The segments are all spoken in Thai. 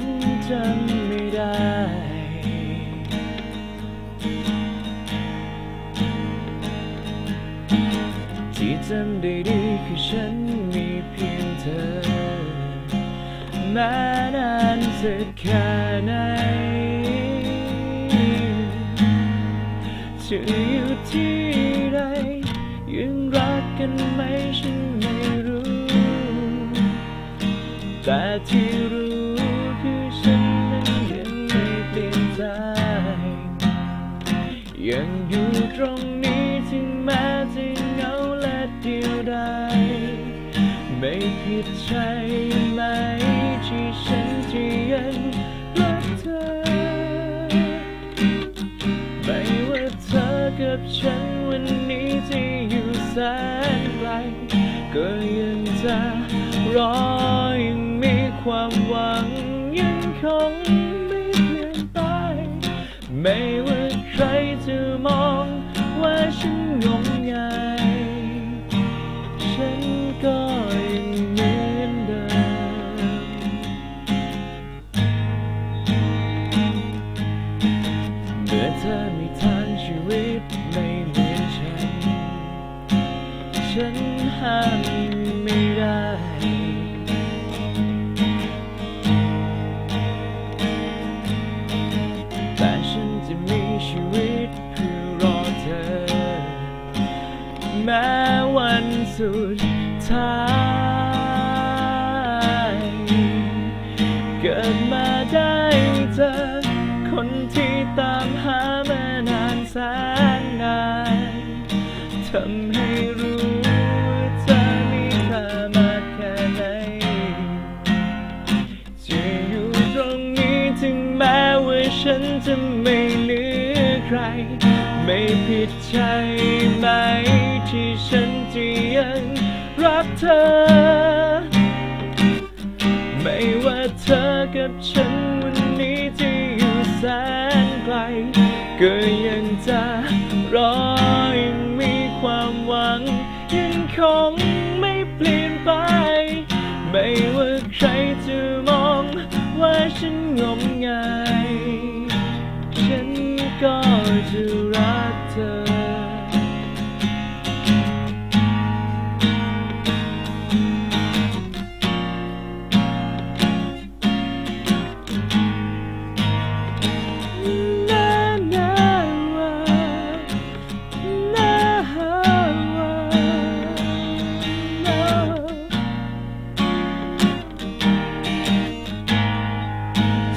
นจำไม่ได้ ที่จำได้ดีคือฉันมีเพียงเธอ แม้นานสักแค่ไหนจะอยู่ที่ใดยังรักกันไหมฉันไม่รู้ แต่ที่ ยังอยู่ตรงนี้ถึงแม้จะเหงาและเดียวดายไม่ผิดใช่ไหมที่ฉันจะยังรักเธอ ไม่ว่าเธอกับฉันวันนี้จะอยู่แสนไกลก็ยังจะรอยังมีความหวังยังคงไม่เปลี่ยนไปไม่ ฉันงมงายฉันก็ยังเหมือนเดิมเมื่อเธอมีทางชีวิตไม่เหมือนฉัน ฉันห้ามไม่ได้แต่ฉ วัน ไม่ผิดใช่ไหมที่ฉันจะยังรักเธอ ไม่ว่าเธอกับฉันวันนี้จะอยู่แสนไกล ก็ยังจะรอยังมีความหวัง ยังคงไม่เปลี่ยนไป ไม่ว่าใครจะมองว่าฉันงม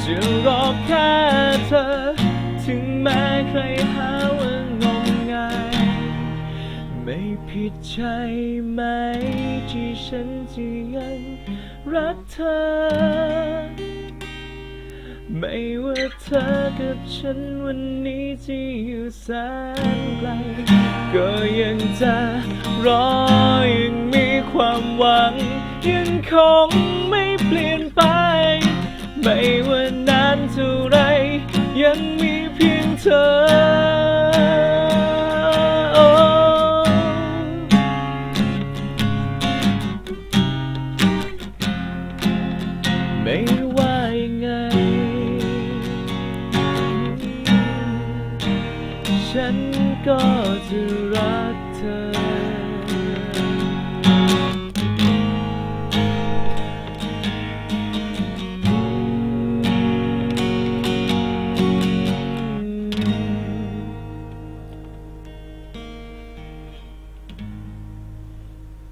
จะรอแค่เธอ ถึงแม้ใครหาว่างมงาย ไม่ผิดใช่ไหมที่ฉันจะยังรักเธอ ไม่ว่าเธอกับฉันวันนี้จะอยู่แสนไกล ก็ยังจะรอยัง ความหวัง ยังคงไม่เปลี่ยนไป ไม่ว่านานเท่าไร ยังมีเพียงเธอ